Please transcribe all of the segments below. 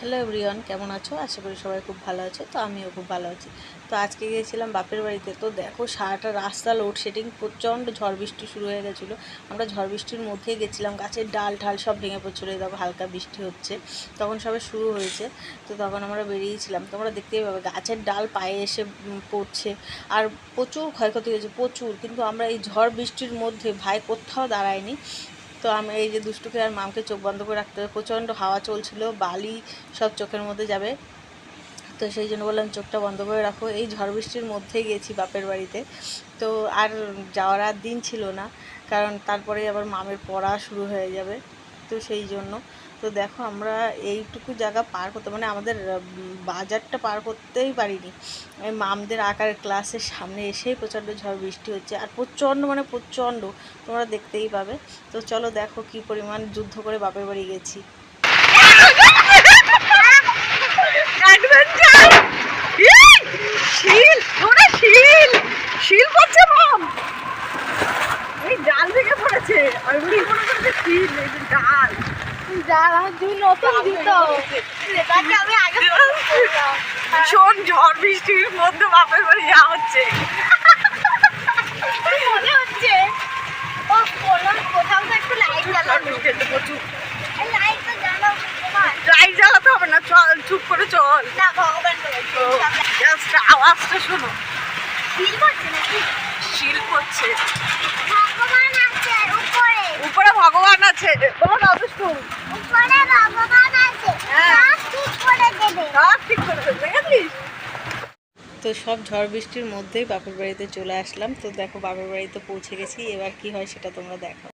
Hello everyone, কেমন আছো? আশা করি সবাই খুব ভালো আছো, তো আমিও খুব ভালো আছি। তো আজকে গিয়েছিলাম বাপের বাড়িতে, তো দেখো সারাটা রাস্তা লোডশেডিং প্রচণ্ড ঝড় বৃষ্টি শুরু হয়ে গেছিল। আমরা ঝড় বৃষ্টির মধ্যেই গেছিলাম, গাছের ডাল ঢাল সব ভেঙে পড়ছিলো দেখো হালকা বৃষ্টি হচ্ছে। তখন সবে শুরু হয়েছে, তো তখন আমরা বেরিয়েছিলাম, তোমরা দেখতেই পাবে গাছের ডাল পায়ে এসে পড়ছে। আর প্রচুর ক্ষয়ক্ষতি হয়েছে, প্রচুর, কিন্তু আমরা এই ঝড় বৃষ্টির মধ্যে ভাই কোথাও দাঁড়ায়নি। তো আমি এই যে দুষ্টুকে আর মামকে চোখ বন্ধ করে রাখতে হবে। প্রচণ্ড হাওয়া চলছিল, বালি সব চোখের মধ্যে যাবে। তো সেই জন্য বললাম, চোখটা বন্ধ করে রাখো। এই ঝড় বৃষ্টির মধ্যেই গেছি বাপের বাড়িতে। তো আর যাওয়ার আর দিন ছিল না, কারণ তারপরে আবার মামের পড়া শুরু হয়ে যাবে। তো সেই জন্য তো দেখো আমরা এইটুকু জায়গা পার করতে মানে আমাদের বাজারটা পার করতেই পারিনি। মামদের আকার ক্লাসের সামনে এসেই প্রচণ্ড ঝড় বৃষ্টি হচ্ছে, আর প্রচণ্ড মানে প্রচণ্ড, তোমরা দেখতেই পাবে। তো চলো দেখো কি পরিমাণ যুদ্ধ করে বাপের বাড়ি গেছি। শিল! শিল! মাম! এই ডাল ভেঙে পড়েছে শিল ডাল। ভীষণ ঝড় বৃষ্টির মধ্যে বাপের বাড়ি যাওয়া হচ্ছে। মনে হচ্ছে ও কোনো কোথাও তো একটু লাইট ঝড় জ্বালানো প্রচুর লাইট জ্বালাও লাইট জ্বালাতে হবে না চল চুপ করে চল। না ভগবান জাস্ট আওয়াজটা শোনো। ফিল করছে নাকি? শিল পড়ছে ভগবান ভগবান আছে। বলো না দুষ্টু উপরে ভগবান আছে। হ্যাঁ। সব ঠিক করে দেবে। সব ঠিক করে দেবে দেখেছিস? তো সব ঝড় বৃষ্টির মধ্যেই বাপের বাড়িতে চলে আসলাম। তো দেখো বাপের বাড়িতে পৌঁছে গেছি এবার কি হয় সেটা তোমরা দেখো।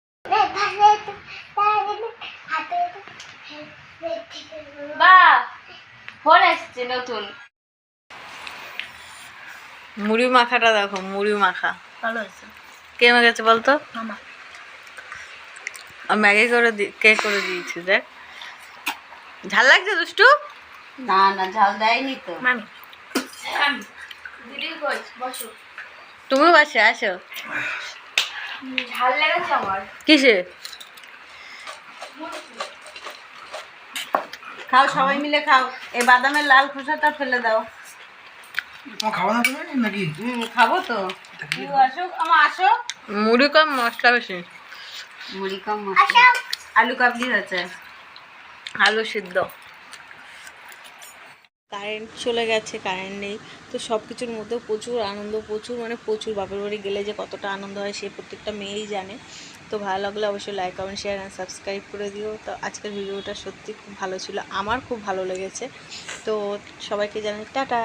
নতুন। মুড়ি মাখাটা দেখো মুড়ি মাখা। ভালো হয়েছে। কে মাখাচ্ছে বলতো? মামা ম্যাগি করে দি কে করে দিয়েছি দেখ। ঝাল লাগছে দুষ্টু? না না ঝাল দেয়নি তো। মামি দিদি কই? বসো। তুমিও বাসে আসো। ঝাল লেগেছে আমার। কিসে? খাও সবাই মিলে খাও। এই বাদামের লাল খোসাটা ফেলে দাও। খাওয়া না তুমি নাকি? খাব তো। আসো আমার আসো। মুড়ি কম মশলা বেশি। মুড়ি কম আচ্ছা। আলু কাবলি হয়েছে আলু সিদ্ধ। কারেন্ট চলে গেছে কারেন্ট নেই। তো সব কিছুর মধ্যেও প্রচুর আনন্দ প্রচুর মানে প্রচুর বাপের বাড়ি গেলে যে কতটা আনন্দ হয় সে প্রত্যেকটা মেয়েই জানে। তো ভালো লাগলে অবশ্যই like comment share and subscribe করে দিও। তো আজকের ভিডিওটা সত্যি খুব ভালো ছিল। আমার খুব ভালো লেগেছে। তো সবাইকে জানাই টাটা।